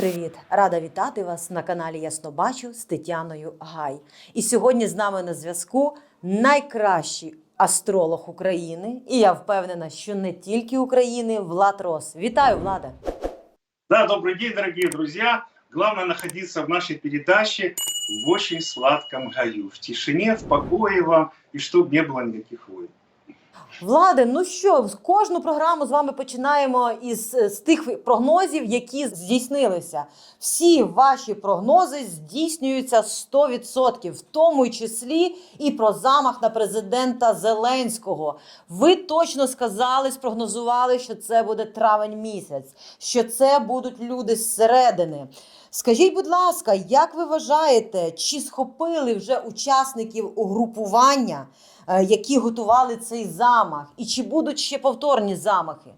привіт! Рада вітати вас на каналі Ясно Бачу з Тетяною Гай. І сьогодні з нами на зв'язку найкращий астролог України. І я впевнена, що не тільки України, Влад Рос. Вітаю, Влада! Да, добрый день, дорогие друзья. Главное находиться в нашей передаче в очень сладком гаю, в тишине, в покое вам, и чтобы не было никаких войн. Владе, ну що, кожну програму з вами починаємо із е, з тих прогнозів, які здійснилися. Всі ваші прогнози здійснюються 100%, в тому числі і про замах на президента Зеленського. Ви точно сказали, спрогнозували, що це буде травень місяць, що це будуть люди зсередини. Скажіть, будь ласка, як ви вважаєте, чи схопили вже учасників угрупування? е, які готували цей замах, і чи будуть ще повторні замахи?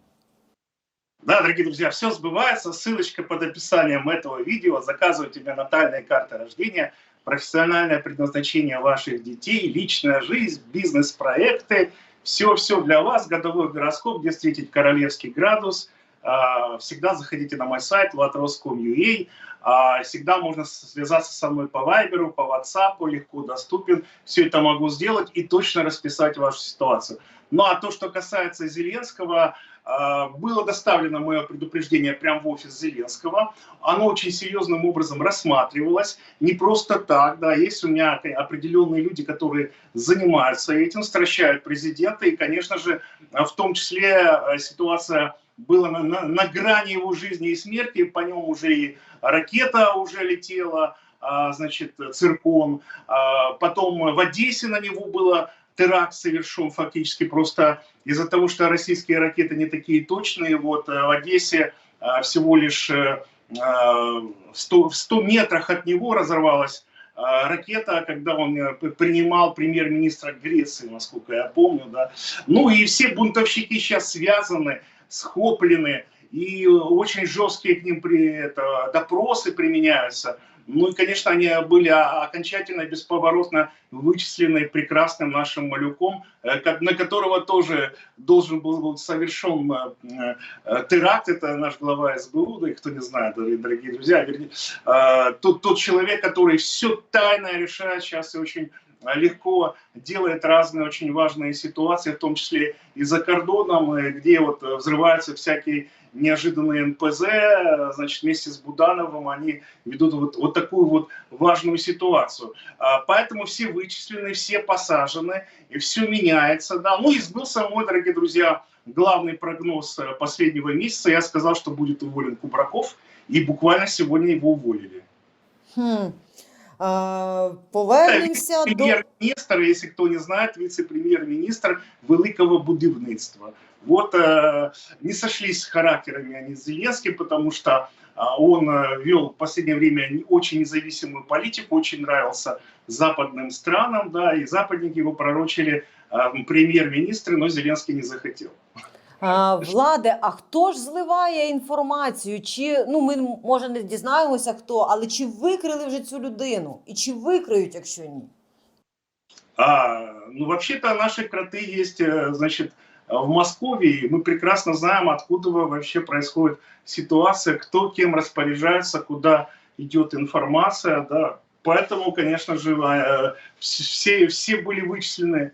Да, дорогие друзья, все сбывается. Ссылочка под описанием этого видео. Заказывайте мне натальные карты рождения, профессиональное предназначение ваших детей, личная жизнь, бизнес-проекты. Все-все для вас. Годовой гороскоп, где встретить королевский градус. А, Всегда заходите на мой сайт latros.com.ua. А, Всегда можно связаться со мной по Вайберу, по WhatsApp, легко доступен. Все это могу сделать и точно расписать вашу ситуацию. Ну а то, что касается Зеленского, а, было доставлено мое предупреждение прямо в офис Зеленского. Оно очень серьезным образом рассматривалось. Не просто так, да, есть у меня определенные люди, которые занимаются этим, стращают президента. И, конечно же, в том числе э, ситуация была на, на, на грани его жизни и смерти. По нему уже и ракета уже летела, а, значит, циркон. А, Потом в Одессе на него было теракт совершен фактически просто из-за того, что российские ракеты не такие точные. Вот э, в Одессе э, всего лишь э, в 100, в 100 метрах от него разорвалась ракета, когда он принимал премьер-министра Греции, насколько я помню. Да. Ну и все бунтовщики сейчас связаны, схоплены, и очень жесткие к ним при, это, допросы применяются. Ну и, конечно, они были окончательно бесповоротно вычислены прекрасным нашим малюком, э, на которого тоже должен был быть совершен э, э, теракт. Это наш глава СБУ, да и кто не знает, дорогие, друзья. вернее, Тот, тот человек, который все тайно решает сейчас и очень легко делает разные очень важные ситуации, в том числе и за кордоном, э, где вот э, взрываются всякие неожиданные НПЗ, э, значит, вместе с Будановым они ведут вот, вот такую вот важную ситуацию. А, Поэтому все вычислены, все посажены, и все меняется, да. Ну и сбылся мой, дорогие друзья, главный прогноз э, последнего месяца. Я сказал, что будет уволен Кубраков, и буквально сегодня его уволили. Хм. Е, повернемося до Прем'єр-міністр, якщо хто не знає, віце-прем'єр-міністр великого будівництва. Вот э, не сошлись характерами они с Зеленским, потому что э, он э, вел в последнее время не- очень независимую политику, очень нравился западным странам, да, и западники его пророчили э, премьер-министры, но Зеленский не захотел. Е, Владе, а хто ж зливає інформацію? Чи ну ми може не дізнаємося хто, але чи викрили вже цю людину? І чи викриють, якщо ні? А, ну, вообще-то наши кроты есть, э, значит, в Москве, и мы прекрасно знаем, откуда вообще происходит ситуация, кто кем распоряжается, куда идет информация, да. Поэтому, конечно же, э, все, все были вычислены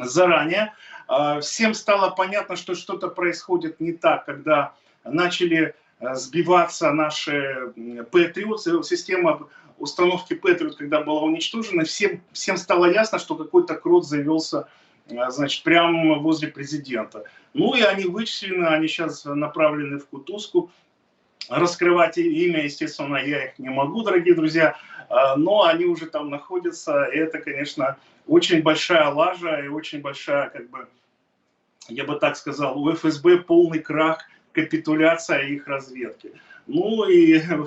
заранее. А, Всем стало понятно, что что-то происходит не так, когда начали э, сбиваться наши Patriot, система установки Patriot, когда была уничтожена, всем, всем стало ясно, что какой-то крот завелся э, значит, прямо возле президента. Ну и они вычислены, они сейчас направлены в Кутузку. Раскрывать имя, естественно, я их не могу, дорогие друзья, а, но они уже там находятся, и это, конечно, очень большая лажа и очень большая, как бы, я бы так сказал, у ФСБ полный крах, капитуляция их разведки. Ну и э,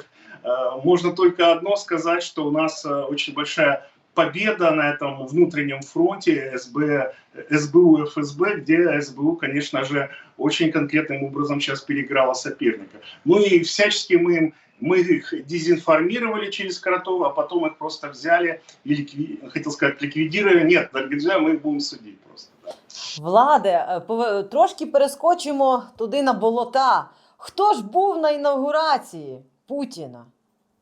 можно только одно сказать, что у нас э, очень большая победа на этом внутреннем фронте СБ, СБУ ФСБ, где СБУ, конечно же, очень конкретным образом сейчас переиграла соперника. Ну и всячески мы мы их дезинформировали через Коротов, а потом их просто взяли и ликви- хотел сказать ликвидировали. Нет, дорогие друзья, мы их будем судить просто. да. Владе, е, пове- трошки перескочимо туди на болота. Хто ж був на інавгурації? Путіна.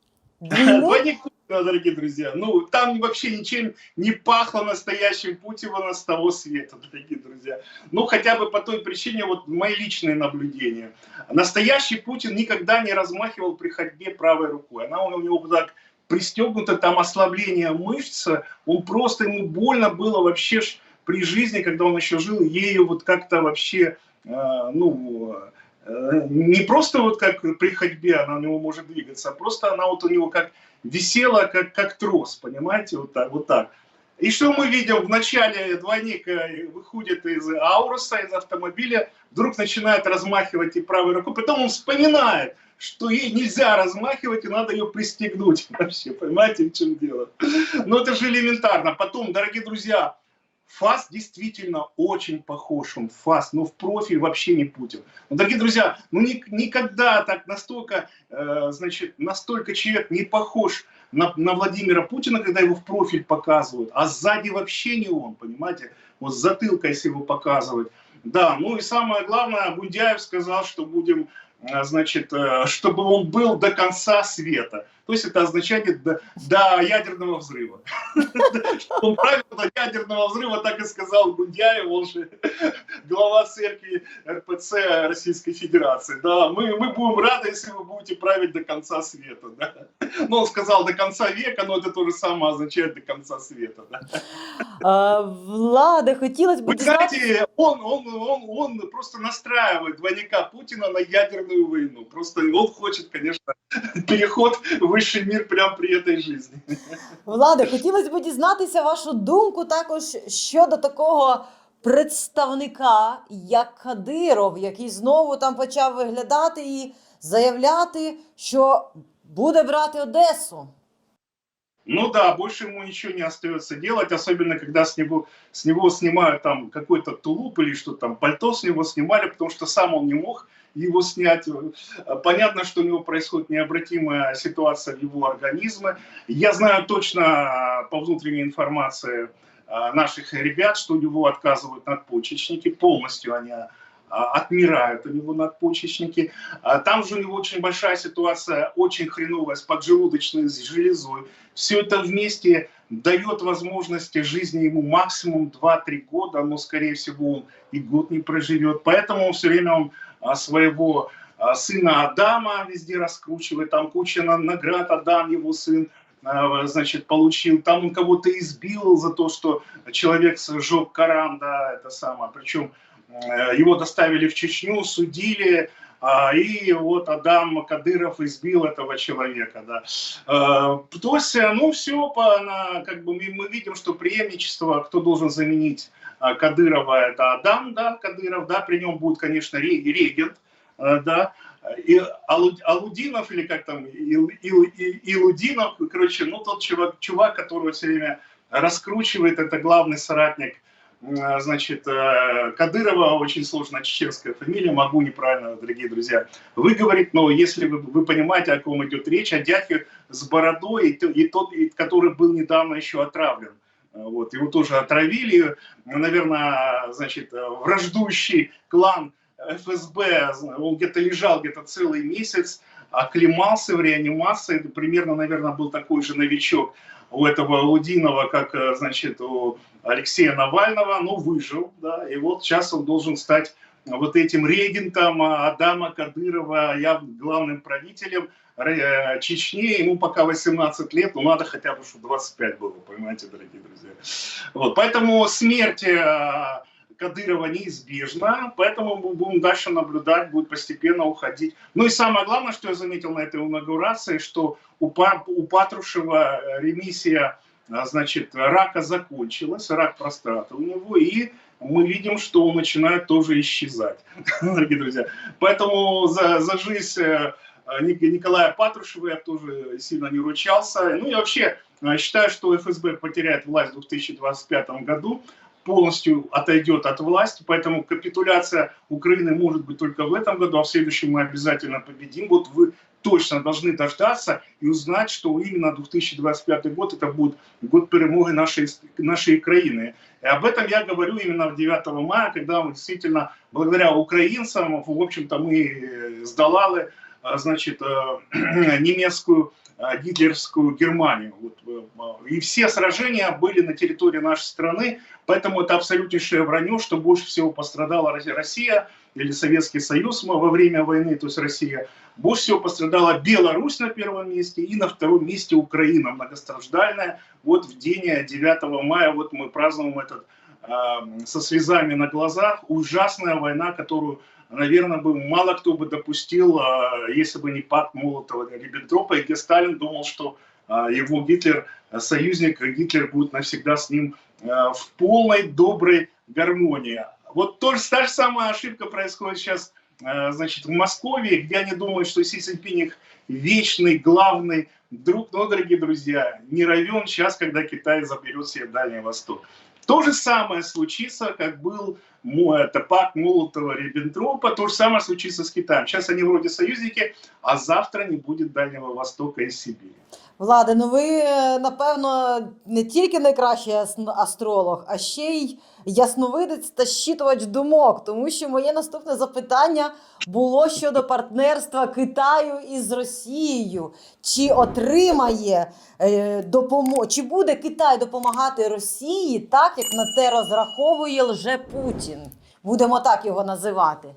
Двійник? Двойник Путина, дорогие друзья. Ну, там вообще ничем не пахло настоящим Путиным с того света, дорогие друзья. Ну, хотя бы по той причине, вот мои личные наблюдения. Настоящий Путин никогда не размахивал при ходьбе правой рукой. Она у него вот так пристегнута, там ослабление мышц. Он просто, ему больно было вообще ж при жизни, когда он еще жил, ею вот как-то вообще, э, ну, э, не просто вот как при ходьбе она у него может двигаться, а просто она вот у него как висела, как, как трос, понимаете, вот так, вот так. И что мы видим? Вначале двойник э, выходит из ауруса, из автомобиля, вдруг начинает размахивать и правой рукой, потом он вспоминает, что ей нельзя размахивать и надо ее пристегнуть. Вообще, понимаете, в чем дело? Ну это же элементарно. Потом, дорогие друзья, ФАС действительно очень похож, он ФАС, но в профиль вообще не Путин. Ну, дорогие друзья, ну ни- никогда так настолько, э, значит, настолько человек не похож на, на Владимира Путина, когда его в профиль показывают, а сзади вообще не он, понимаете? Вот с затылка, если его показывать. Да, ну и самое главное, Гундяев сказал, что будем, э, значит, э, чтобы он был до конца света. То есть это означает до, до ядерного взрыва. Он правил до ядерного взрыва, так и сказал Гундяев, он же глава церкви РПЦ Российской Федерации. Да, мы, мы будем рады, если вы будете править до конца света. Да. Ну, он сказал до конца века, но это то же самое означает до конца света. Да. А, Владе, хотілося б Вы знаете, он, он, он, он просто настраивает двойника Путина на ядерную войну. Просто он хочет, конечно, переход в высший мир прямо при этой жизни. Владе, хотілося б дізнатися вашу думку також щодо такого представника, як Кадиров, який знову там почав виглядати і заявляти, що буде брати Одесу. Ну да, больше ему ничего не остается делать, особенно когда с него, с него снимают там какой-то тулуп или что там, пальто с него снимали, потому что сам он не мог его снять. Понятно, что у него происходит необратимая ситуация в его организме. Я знаю точно э, по внутренней информации э, наших ребят, что у него отказывают надпочечники, полностью они отмирают у него надпочечники. А Там же у него очень большая ситуация, очень хреновая с поджелудочной железой. Все это вместе дает возможности жизни ему максимум 2-3 года, но, скорее всего, он и год не проживет. Поэтому все время он а, своего а, сына Адама везде раскручивает. Там куча на- наград Адам, его сын, а, значит, получил. Там он кого-то избил за то, что человек сжег Коран, да, это самое. Причем его доставили в Чечню, судили, а, и вот Адам Кадыров избил этого человека, да. Э, То есть, э, ну, все, как бы мы, видим, что преемничество, кто должен заменить а, Кадырова, это Адам, да, Кадыров, да, при нем будет, конечно, ре- регент, э, да, и Алу- Алудинов, или как там, Ил- Ил- Илудинов, короче, ну, тот чувак, чувак, которого все время раскручивает, это главный соратник э, значит, э, Кадырова, очень сложная чеченская фамилия, могу неправильно, дорогие друзья, выговорить, но если вы, вы понимаете, о ком идет речь, о дяке с бородой, и, то- и тот, и который был недавно еще отравлен. Э, Вот, его тоже отравили, наверное, значит, э, враждующий клан ФСБ, он где-то лежал где-то целый месяц, оклемался в реанимации, примерно, наверное, был такой же новичок у этого Лудинова, как, э, значит, у Алексея Навального, но выжил, да, и вот сейчас он должен стать вот этим регентом а, Адама Кадырова, я главным правителем э, Чечни, ему пока 18 лет, но надо хотя бы, чтобы 25 было, понимаете, дорогие друзья. Вот, поэтому смерть э, Кадырова неизбежна, поэтому мы будем дальше наблюдать, будет постепенно уходить. Ну и самое главное, что я заметил на этой инаугурации, что у, Па- у Патрушева э, ремиссия, значит, рака закончилась, рак простаты у него, и мы видим, что он начинает тоже исчезать, дорогие друзья. Поэтому за, за жизнь э, Ник- Николая Патрушева я тоже сильно не ручался. Ну и вообще э, считаю, что ФСБ потеряет власть в 2025 году, полностью отойдет от власти, поэтому капитуляция Украины может быть только в этом году, а в следующем мы обязательно победим. Вот вы точно должны дождаться и узнать, что именно 2025 год это будет год перемоги нашей, нашей краины. И об этом я говорю именно 9 мая, когда мы действительно, благодаря украинцам, в общем-то, мы э, сдолали значит, э, немецкую а, гитлеровскую Германию. Э, И все сражения были на территории нашей страны, поэтому это абсолютнейшее вранье, что больше всего пострадала Россия- или Советский Союз во время войны, то есть Россия. Больше всего пострадала Беларусь на первом месте и на втором месте Украина, многостраждальная. Вот в день 9 мая вот мы празднуем этот э, со слезами на глазах. Ужасная война, которую, наверное, бы мало кто бы допустил, э, если бы не пакт Молотова-Риббентропа, и где Сталин думал, что э, его Гитлер, э, союзник Гитлер будет навсегда с ним в полной доброй гармонии. Вот то та же самая ошибка происходит сейчас значит, в Москве, где они думают, что Си Цзиньпинь их вечный, главный друг. Но, дорогие друзья, не равен час, когда Китай заберет себе Дальний Восток. То же самое случится, как был пакт Молотова-Риббентропа, то же самое случится с Китаем. Сейчас они вроде союзники, а завтра не будет Дальнего Востока и Сибири. Влади, ну ви, е, напевно, не тільки найкращий ас- астролог, а ще й ясновидець та щитувач думок. Тому що моє наступне запитання було щодо партнерства Китаю із Росією. Чи отримає е, допомо... чи буде Китай допомагати Росії так, як на те розраховує лже Путін? Будемо так його називати.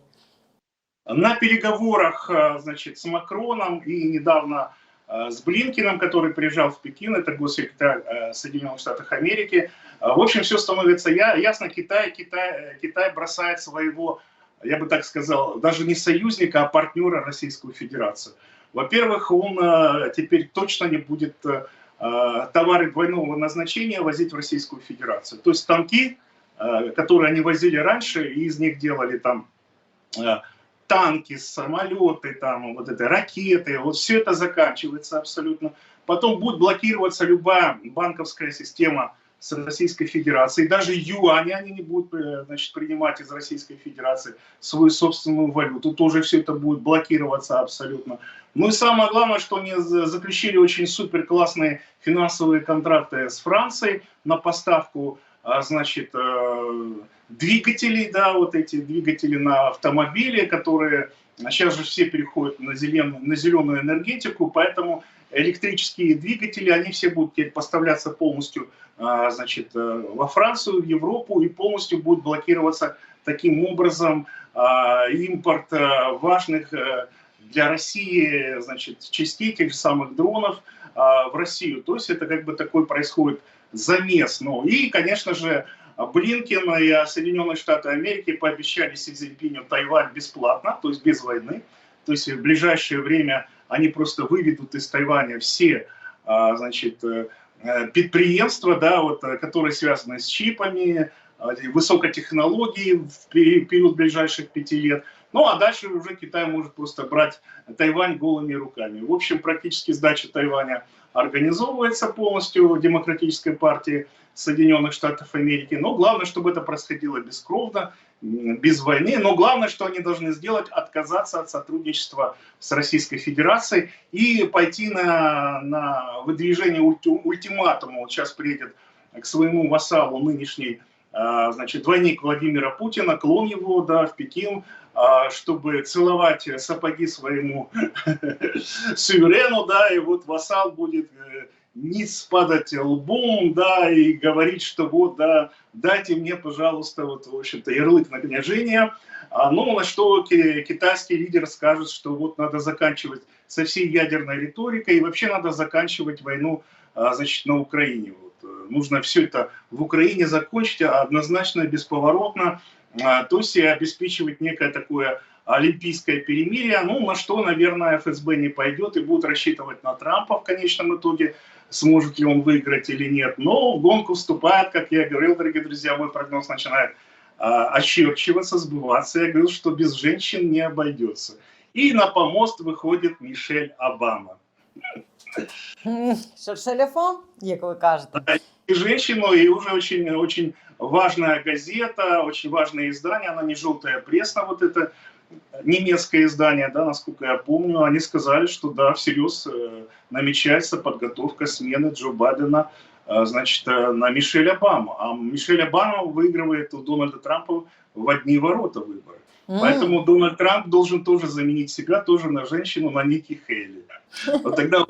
На переговорах значит, с Макроном и недавно с Блинкиным, который приезжал в Пекин, это госсекретарь э, Соединенных Штатов Америки. Э, В общем, все становится ясно. Китай, Китай, э, Китай бросает своего, я бы так сказал, даже не союзника, а партнера Российскую Федерацию. Во-первых, он э, теперь точно не будет э, э, товары двойного назначения возить в Российскую Федерацию. То есть танки, э, которые они возили раньше, и из них делали там э, танки, самолеты, там, вот это, ракеты, вот все это заканчивается абсолютно. Потом будет блокироваться любая банковская система с Российской Федерацией. Даже юани они не будут э, значит, принимать из Российской Федерации свою собственную валюту. Тоже все это будет блокироваться абсолютно. Ну и самое главное, что они за- заключили очень супер классные финансовые контракты с Францией на поставку значит, э, двигателей, да, вот эти двигатели на автомобили, которые сейчас же все переходят на зеленую, на зеленую энергетику, поэтому электрические двигатели, они все будут теперь поставляться полностью а, значит, э, во Францию, в Европу и полностью будет блокироваться таким образом а, импорт э, важных для России значит, частей тех же самых дронов а, в Россию. То есть это как бы такой происходит замес. Ну и, конечно же, Блинкен и Соединенные Штаты Америки пообещали Си Цзиньпиню Тайвань бесплатно, то есть без войны. То есть в ближайшее время они просто выведут из Тайваня все а, значит, э, предприемства, да, вот, э, которые связаны с чипами, а, и высокой технологии в пери- период ближайших пяти лет. Ну а дальше уже Китай может просто брать Тайвань голыми руками. В общем, практически сдача Тайваня организовывается полностью демократической партией Соединенных Штатов Америки. Но главное, чтобы это происходило бескровно, без войны. Но главное, что они должны сделать, отказаться от сотрудничества с Российской Федерацией и пойти на, на выдвижение ульти- ультиматума. Вот сейчас приедет к своему вассалу нынешний значит, двойник Владимира Путина, клон его, да, в Пекин, а, чтобы целовать сапоги своему суверену, да, и вот вассал будет э, низ падать лбом, да, и говорить, что вот, да, дайте мне, пожалуйста, вот, в общем-то, ярлык на княжение. А, ну, на что ки- китайский лидер скажет, что вот надо заканчивать со всей ядерной риторикой, и вообще надо заканчивать войну, а, значит, на Украине. Нужно все это в Украине закончить а однозначно, бесповоротно, а, то есть и обеспечивать некое такое олимпийское перемирие, ну, на что, наверное, ФСБ не пойдет и будет рассчитывать на Трампа в конечном итоге, сможет ли он выиграть или нет. Но в гонку вступает, как я говорил, дорогие друзья, мой прогноз начинает а, очерчиваться, сбываться. Я говорил, что без женщин не обойдется. И на помост выходит Мишель Обама. М, Шершеляфон, як ви кажете. и женщину, и уже очень, очень важная газета, очень важное издание, она не желтая пресса, вот это немецкое издание, да, насколько я помню, они сказали, что да, всерьез э, намечается подготовка смены Джо Байдена, э, значит, э, на Мишель Обаму. А Мишель Обама выигрывает у Дональда Трампа в одни ворота выборы. М. Поэтому Дональд Трамп должен тоже заменить себя тоже на женщину, на Ники Хейли. Вот тогда,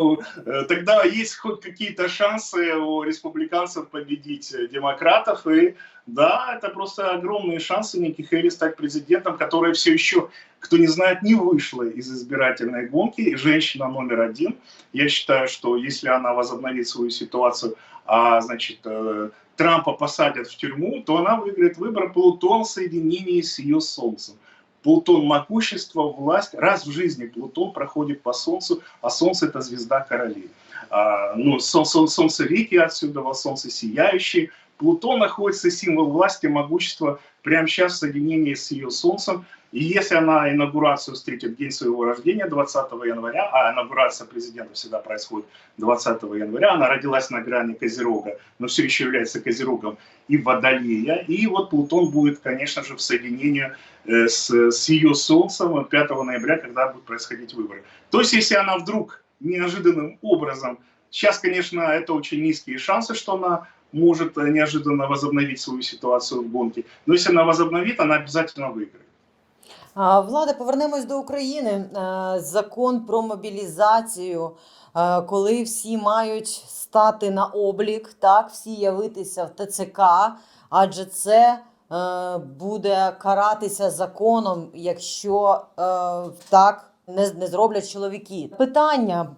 э, тогда есть хоть какие-то шансы у республиканцев победить э, демократов. И да, это просто огромные шансы Ники Хейли стать президентом, которая все еще, кто не знает, не вышла из избирательной гонки. Женщина номер один. Я считаю, что если она возобновит свою ситуацию, а значит э, Трампа посадят в тюрьму, то она выиграет выбор Плутон в соединении с ее Солнцем. Плутон могущество, власть. Раз в жизни Плутон проходит по Солнцу, а Солнце это звезда королей. А, ну, сол- сол- солнце реки отсюда, Солнце сияющее. Плутон находится символ власти, могущества прямо сейчас в соединении с ее Солнцем. И если она инаугурацию встретит день своего рождения, 20 января, а инаугурация президента всегда происходит 20 января, она родилась на грани Козерога, но все еще является Козерогом и Водолея. И вот Плутон будет, конечно же, в соединении э, с, с ее Солнцем 5 ноября, когда будут происходить выборы. То есть, если она вдруг неожиданным образом, сейчас, конечно, это очень низкие шансы, что она может неожиданно возобновить свою ситуацию в гонке, но если она возобновит, она обязательно выиграет. Влада, повернемось до України. Закон про мобілізацію, коли всі мають стати на облік, так, всі явитися в ТЦК, адже це е, буде каратися законом, якщо е, так не, не зроблять чоловіки. Питання: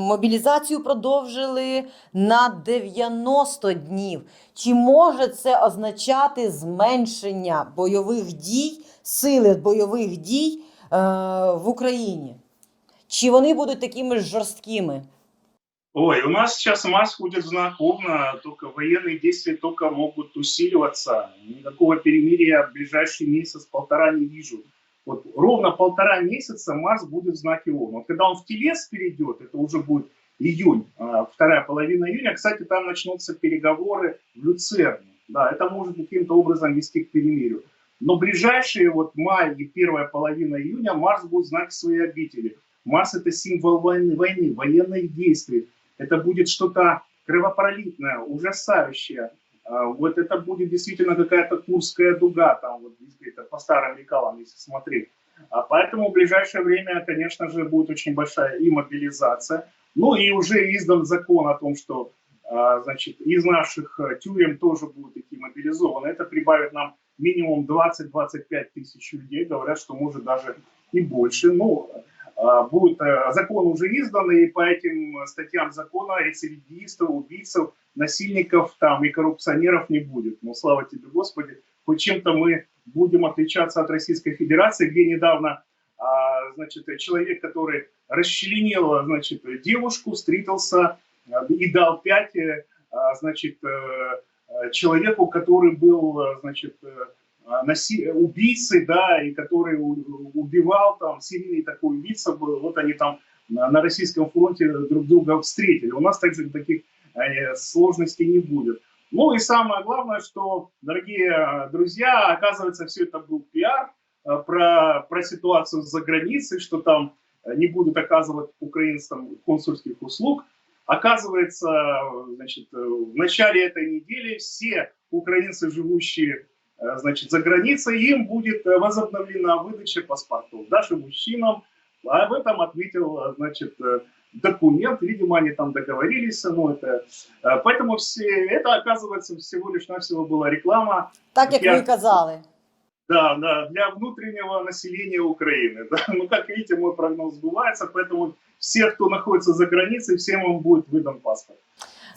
мобілізацію продовжили на 90 днів. Чи може це означати зменшення бойових дій, сили бойових дій е, в Україні? Чи вони будуть такими жорсткими? Ой, у нас сейчас Марс ходит знак Овна, только военные действия только могут усиливаться. Никакого перемирия в ближайший месяц-полтора не вижу. Вот ровно полтора месяца Марс будет в знаке Овна. Вот когда он в Телес перейдет, это уже будет июнь, а, вторая половина июня, кстати, там начнутся переговоры в Люцерне. Да, это может каким-то образом вести к перемирию. Но ближайшие вот май и первая половина июня Марс будет в знаке своей обители. Марс это символ войны, войны, военных действий. Это будет что-то кровопролитное, ужасающее. А, Вот это будет действительно какая-то Курская дуга, там вот это по старым лекалам, если смотреть. А поэтому в ближайшее время, конечно же, будет очень большая и мобилизация. Ну и уже издан закон о том, что а, значит, из наших э, тюрем тоже будут такие мобилизованы. Это прибавит нам минимум 20-25 тысяч людей. Говорят, что может даже и больше. Ну, а, будет, э, закон уже издан, и по этим статьям закона рецидивистов, убийцев, насильников там и коррупционеров не будет. Ну, слава тебе, Господи, хоть чем-то мы будем отличаться от Российской Федерации, где недавно а, значит, человек, который расчленил значит, девушку, встретился а, и дал пять э, а, значит, э, э, человеку, который был э, значит, э, а, наси- убийцей, да, и который убивал, там, серийный такой убийца был, вот они там на, российском фронте друг друга встретили. У нас также таких э, сложностей не будет. Ну и самое главное, что, дорогие э, друзья, оказывается, все это был пиар э, про, про ситуацию за границей, что там э, не будут оказывать украинцам консульских услуг. Оказывается, э, значит, э, в начале этой недели все украинцы, живущие э, значит, за границей, им будет э, возобновлена выдача паспортов, даже мужчинам. Об этом отметил, э, значит, э, документ, видимо, они там договорились, ну, это, э, поэтому все, это, оказывается, всего лишь навсего была реклама, Так як Я- і казали. да, да, для внутреннего населения Украины. Да. Ну, как видите, мой прогноз сбывается, поэтому все, кто находится за границей, всем им будет выдан паспорт.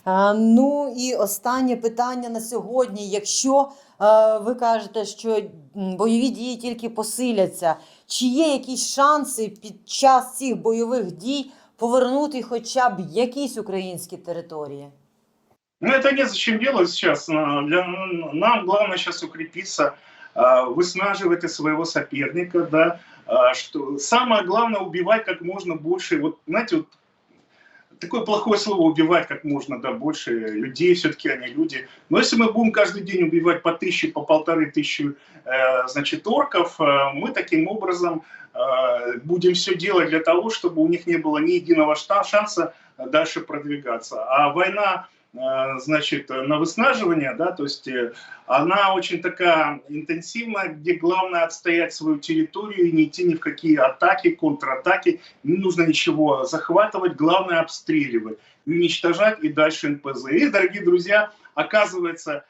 Е, Ну і останнє питання на сьогодні. Якщо е, ви кажете, що бойові дії тільки посиляться, чи є якісь шанси під час цих бойових дій повернути хоча б якісь українські території? Ну, это незачем делать сейчас. Для, нам главное сейчас укрепиться, а, высмаживать своего соперника, да, а, что самое главное убивать как можно больше. Вот, знаете, вот такое плохое слово убивать как можно да, больше людей, все-таки они люди. Но если мы будем каждый день убивать по тысяче, по полторы тысячи, э, значит, орков, э, мы таким образом э, будем все делать для того, чтобы у них не было ни единого шанса дальше продвигаться. А война э, значит, на выснаживание, да, то есть э, она очень такая интенсивная, где главное отстоять свою территорию и не идти ни в какие атаки, контратаки, не нужно ничего захватывать, главное обстреливать, уничтожать и дальше НПЗ. И, дорогие друзья, оказывается, э,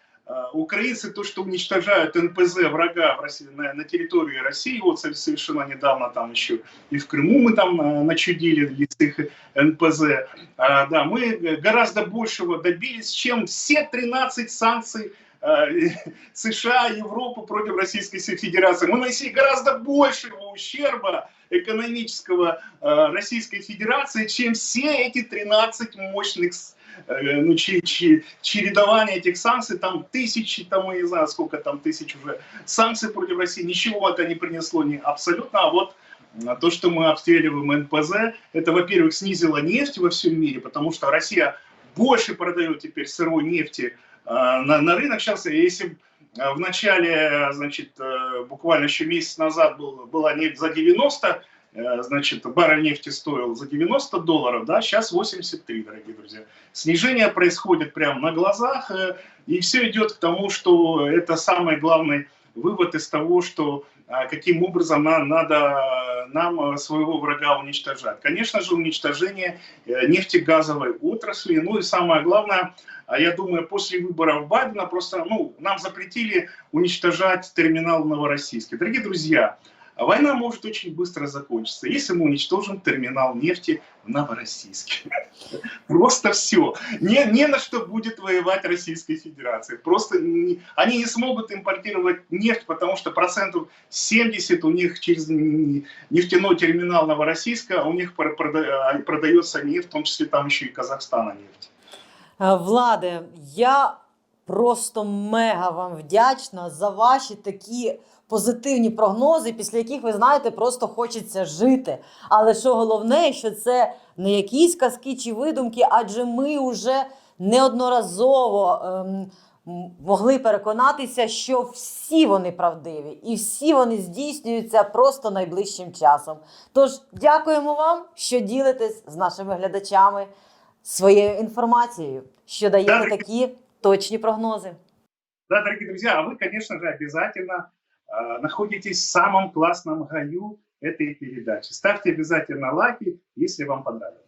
украинцы то, что уничтожают НПЗ врага в России, на, на территории России, вот со- совершенно недавно там еще и в Крыму мы там э, начудили их НПЗ, а, да, мы гораздо большего добились, чем все 13 санкций э, США, Европы против Российской Федерации. Мы нанесли гораздо большего ущерба экономического э, Российской Федерации, чем все эти 13 мощных э, ну, че- че- чередование этих санкций, там тысячи, там, я не знаю, сколько там тысяч уже санкций против России, ничего это не принесло не абсолютно, а вот а то, что мы обстреливаем НПЗ, это, во-первых, снизило нефть во всем мире, потому что Россия больше продает теперь сырой нефти на, на рынок. Сейчас, если э, в начале, значит, э, буквально еще месяц назад был, была нефть за 90, э, значит, баррель нефти стоил за 90 долларов, да, сейчас 83, дорогие друзья. Снижение происходит прямо на глазах, э, и все идет к тому, что это самый главный вывод из того, что а, каким образом на- надо нам э, своего врага уничтожать. Конечно же, уничтожение э, нефтегазовой отрасли. Ну и самое главное, а я думаю, после выборов Байдена просто ну, нам запретили уничтожать терминал в Новороссийске. Дорогие друзья, война может очень быстро закончиться, если мы уничтожим терминал нефти в Новороссийске. Просто все. Не, не на что будет воевать Российская Федерация. Просто не- они не смогут импортировать нефть, потому что процентов 70 у них через нефтяной терминал Новороссийска, у них пр- прода- а, продается нефть, в том числе там еще и Казахстана нефть. Е, Владе, я просто мега вам вдячна за ваші такі позитивні прогнози, після яких ви знаєте, просто хочеться жити. Але що головне, що це не якісь казки чи видумки, адже ми вже неодноразово ем, могли переконатися, що всі вони правдиві і всі вони здійснюються просто найближчим часом. Тож дякуємо вам, що ділитесь з нашими глядачами своєю інформацією, що даєте Так. такі точні прогнози. Да, дорогие друзья, а вы, конечно же, обязательно э, находитесь в самом классном гаю этой передачи. Ставьте обязательно лайки, если вам понравилось.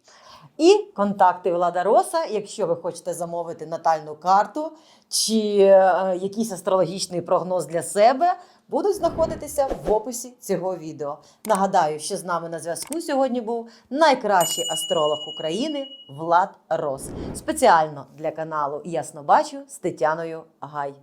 І контакти Влада Роса, якщо ви хочете замовити натальну карту чи е, якийсь астрологічний прогноз для себе, будуть знаходитися в описі цього відео. Нагадаю, що з нами на зв'язку сьогодні був найкращий астролог України Влад Рос. Спеціально для каналу Ясно бачу з Тетяною Гай.